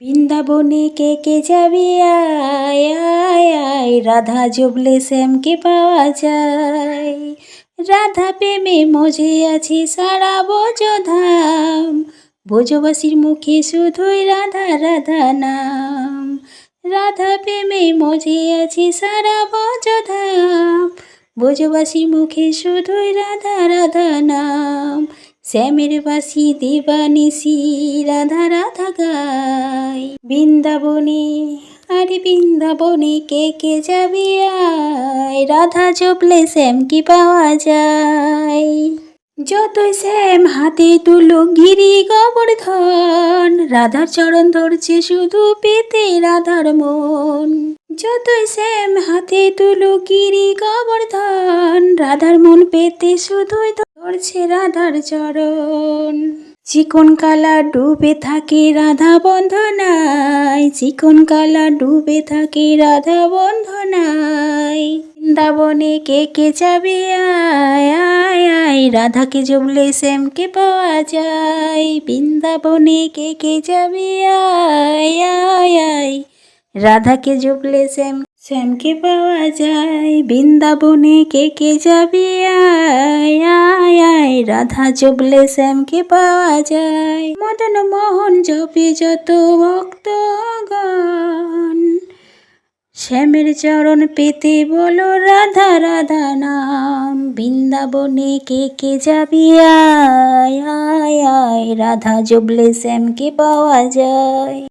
বৃন্দাবনে কে কে যাবি? আয় আয় আয়। রাধা জবলে শ্যামকে পাওয়া যায়। রাধা প্রেমে মজে আছে সারা ধাম ভোজবাসীর মুখে শুধুই রাধা রাধা নাম। রাধা প্রেমে মজে আছে সারা ধাম ভোজবাসীর মুখে শুধুই রাধা রাধা নাম। শ্যামের বাসি দেবানিসি রাধা রাধা গাই বৃন্দাবনে, আরে বৃন্দাবনে কে কে যাবি আয়? রাধা জপলে শ্যাম কি পাওয়া যায়? যতই শ্যাম হাতে তুলো গিরি গোবর্ধন, রাধার চরণ ধরছে শুধু পেতে রাধার মন। যতই শ্যাম হাতে তুলো গিরি গোবর্ধন, রাধার মন পেতে শুধুই ধরছে রাধার চরণ। চিকন কালা ডুবে থাকে রাধা বন্ধনায়। চিকন কালা ডুবে থাকে রাধা বন্ধনায়। বৃন্দাবনে কে কে যাবে? আয় আয় আয়। রাধাকে জবলে শ্যামকে পাওয়া যায়। বৃন্দাবনে কে কে যাবে? আয় আয় আয়। রাধাকে জপলে শ্যাম শ্যামকে পাওয়া যায়, বৃন্দাবনে কে কে যাবি? আয় আয় রাধা জপলে শ্যামকে পাওয়া যায়। মদন মোহন জপে যত ভক্তগণ। শ্যামের চরণ পেতে বলো রাধা রাধা নাম। বৃন্দাবনে কে কে যাবি? আয় আয় আয়, রাধা জবলে শ্যামকে পাওয়া যায়।